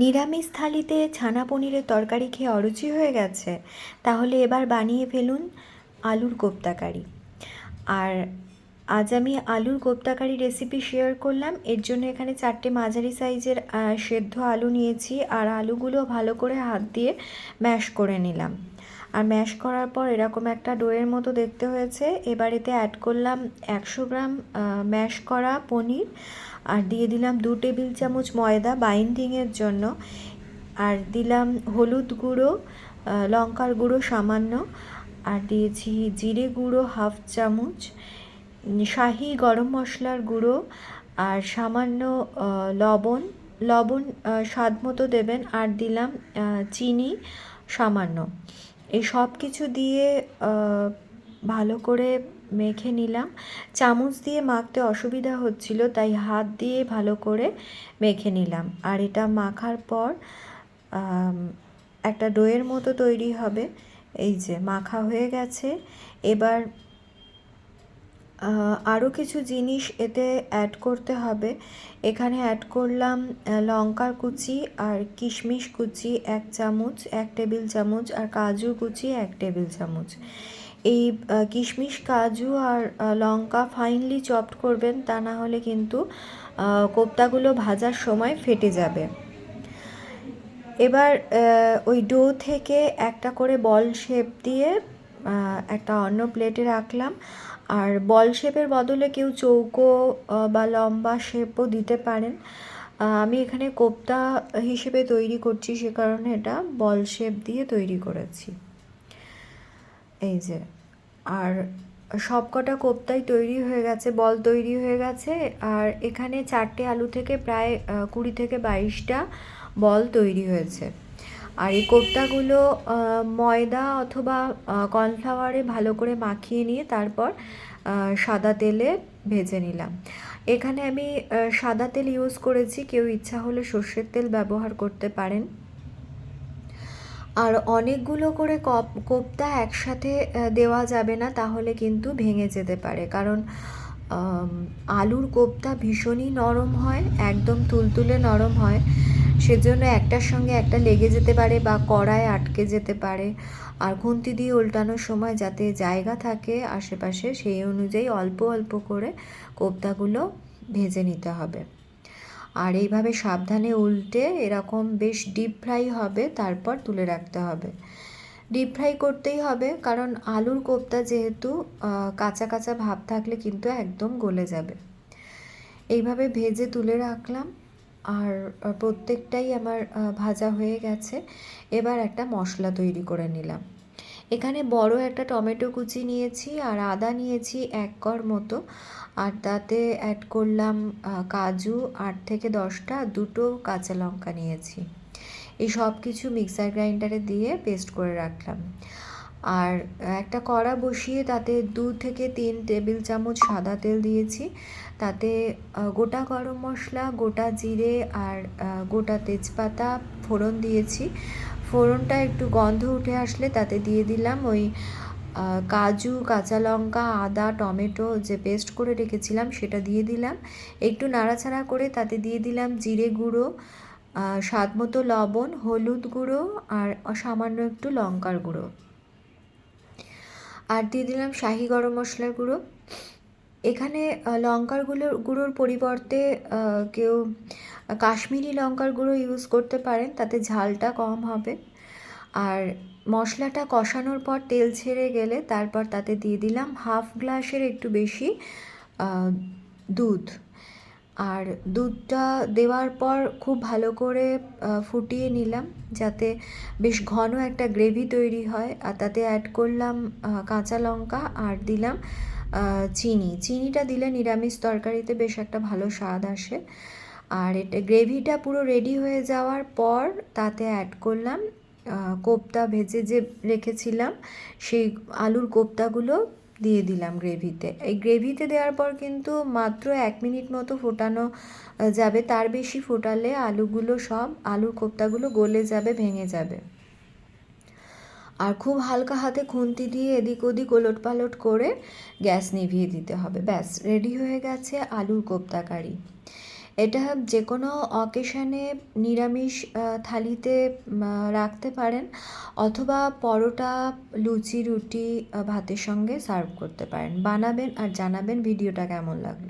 নিরামিষ থালিতে ছানা পনিরের তরকারি খেয়ে অরুচি হয়ে গেছে, তাহলে এবার বানিয়ে ফেলুন আলুর কোপ্তাকারি। আর আজ আমি আলুর কোপ্তাকারি রেসিপি শেয়ার করলাম, এর জন্য এখানে চারটে মাঝারি সাইজের সেদ্ধ আলু নিয়েছি, আর আলুগুলো ভালো করে হাত দিয়ে ম্যাশ করে নিলাম। আর ম্যাশ করার পর এরকম একটা ডোয়ের মতো দেখতে হয়েছে। এবার এতে অ্যাড করলাম একশো গ্রাম ম্যাশ করা পনির আর দিয়ে দিলাম দু টেবিল চামচ ময়দা বাইন্ডিংয়ের জন্য। আর দিলাম হলুদ গুঁড়ো লঙ্কার গুঁড়ো সামান্য। আর দিয়েছি জিরে গুঁড়ো হাফ চামচ শাহি গরম মশলার গুঁড়ো আর সামান্য লবণ। লবণ স্বাদ মতো দেবেন। আর দিলাম চিনি সামান্য। এই সব কিছু দিয়ে ভালো করে মেখে নিলাম। চামচ দিয়ে মাখতে অসুবিধা হচ্ছিল, তাই হাত দিয়ে ভালো করে মেখে নিলাম। আর এটা মাখার পর একটা ডোয়ের মতো তৈরি হবে। এই যে, মাখা হয়ে গেছে। এবার আরও কিছু জিনিস এতে অ্যাড করতে হবে। এখানে অ্যাড করলাম লঙ্কার কুচি আর কিশমিশ কুচি এক চামচ, এক টেবিল চামচ আর কাজু কুচি এক টেবিল চামচ। এই কিশমিশ, কাজু আর লঙ্কা ফাইনলি চপড করবেন, তা না হলে কিন্তু কোপ্তাগুলো ভাজার সময় ফেটে যাবে। এবার ওই ডো থেকে একটা করে বল শেপ দিয়ে একটা অন্য প্লেটে রাখলাম। আর বল শেপের বদলে কেউ চৌকো বা লম্বা শেপও দিতে পারেন। আমি এখানে কোপ্তা হিসেবে তৈরি করছি, সে কারণে এটা বল শেপ দিয়ে তৈরি করেছি। এই যে, আর সবকটা কোপ্তাই তৈরি হয়ে গেছে বল তৈরি হয়ে গেছে। আর এখানে চারটে আলু থেকে প্রায় কুড়ি থেকে বাইশটা বল তৈরি হয়েছে। আর এই কোপ্তাগুলো ময়দা অথবা কর্নফ্লাওয়ারে ভালো করে মাখিয়ে নিয়ে তারপর সাদা তেলে ভেজে নিলাম। এখানে আমি সাদা তেল ইউজ করেছি, কেউ ইচ্ছা হলে সর্ষের তেল ব্যবহার করতে পারেন। আর অনেকগুলো করে কপ, কোপ্তা একসাথে দেওয়া যাবে না, তাহলে কিন্তু ভেঙে যেতে পারে। কারণ আলুর কোপ্তা ভীষণই নরম হয়, একদম তুলতুলে নরম হয়। সেজন্য একটার সঙ্গে একটা লেগে যেতে পারে বা কড়ায় আটকে যেতে পারে। আর খুন্তি দিয়ে উল্টানোর সময় যাতে জায়গা থাকে আশেপাশে, সেই অনুযায়ী অল্প অল্প করে কোপ্তাগুলো ভেজে নিতে হবে। আর এইভাবে সাবধানে উল্টে এরকম বেশ ডিপ ফ্রাই হবে, তারপর তুলে রাখতে হবে। ডিপ ফ্রাই করতেই হবে, কারণ আলুর কোপ্তা যেহেতু কাঁচা কাঁচা ভাব থাকলে কিন্তু একদম গলে যাবে। এইভাবে ভেজে তুলে রাখলাম। আর প্রত্যেকটাই আমার ভাজা হয়ে গেছে। এবার একটা মশলা তৈরি করে নিলাম। এখানে বড় একটা টমেটো কুচি নিয়েছি আর আদা নিয়েছি এক কর মতো। আর তাতে অ্যাড করলাম কাজু আট থেকে দশটা, দুটো কাঁচা লঙ্কা নিয়েছি। এই সব কিছু মিক্সার গ্রাইন্ডারে দিয়ে পেস্ট করে রাখলাম। আর একটা কড়া বসিয়ে তাতে দু থেকে তিন টেবিল চামচ সাদা তেল দিয়েছি। তাতে গোটা গরম মশলা, গোটা জিরে আর গোটা তেজপাতা ফোড়ন দিয়েছি। ফোড়নটা একটু গন্ধ উঠে আসলে তাতে দিয়ে দিলাম ওই কাজু, কাঁচা লঙ্কা, আদা, টমেটো যে পেস্ট করে রেখেছিলাম সেটা দিয়ে দিলাম। একটু নাড়াচাড়া করে তাতে দিয়ে দিলাম জিরে গুঁড়ো স্বাদ মতো লবণ, হলুদ গুঁড়ো আর সামান্য একটু লঙ্কার গুঁড়ো। আর দিয়ে দিলাম শাহি গরম মশলার গুঁড়ো। এখানে লঙ্কার গুঁড়ো গুঁড়োর পরিবর্তে কেউ কাশ্মীরি লঙ্কার গুঁড়ো ইউজ করতে পারেন, তাতে ঝালটা কম হবে। আর মশলাটা কষানোর পর তেল ছেড়ে গেলে তারপর তাতে দিয়ে দিলাম হাফ গ্লাসের একটু বেশি দুধ। আর দুধটা দেওয়ার পর খুব ভালো করে ফুটিয়ে নিলাম যাতে বেশ ঘন একটা গ্রেভি তৈরি হয়। আর তাতে অ্যাড করলাম কাঁচা লঙ্কা আর দিলাম চিনি। চিনিটা দিলে নিরামিষ তরকারিতে বেশ একটা ভালো স্বাদ আসে। আর এটা গ্রেভিটা পুরো রেডি হয়ে যাওয়ার পর তাতে অ্যাড করলাম কোপ্তা ভেজে যে রেখেছিলাম, সেই আলুর কোপ্তাগুলো দিয়ে দিলাম গ্রেভিতে। এই গ্রেভিতে দেওয়ার পর কিন্তু মাত্র এক মিনিট মতো ফোটানো যাবে। তার বেশি ফোটালে আলুগুলো সব, আলুর কোপ্তাগুলো গলে যাবে, ভেঙে যাবে। আর খুব হালকা হাতে খুন্তি দিয়ে এদিক ওদিক ওলট পালট করে গ্যাস নিভিয়ে দিতে হবে। ব্যাস, রেডি হয়ে গেছে আলুর কোপ্তা কারি এটা যে কোনো অকেশানে নিরামিষ থালিতে রাখতে পারেন অথবা পরোটা, লুচি, রুটি ভাতের সঙ্গে সার্ভ করতে পারেন। বানাবেন আর জানাবেন ভিডিওটা কেমন লাগল।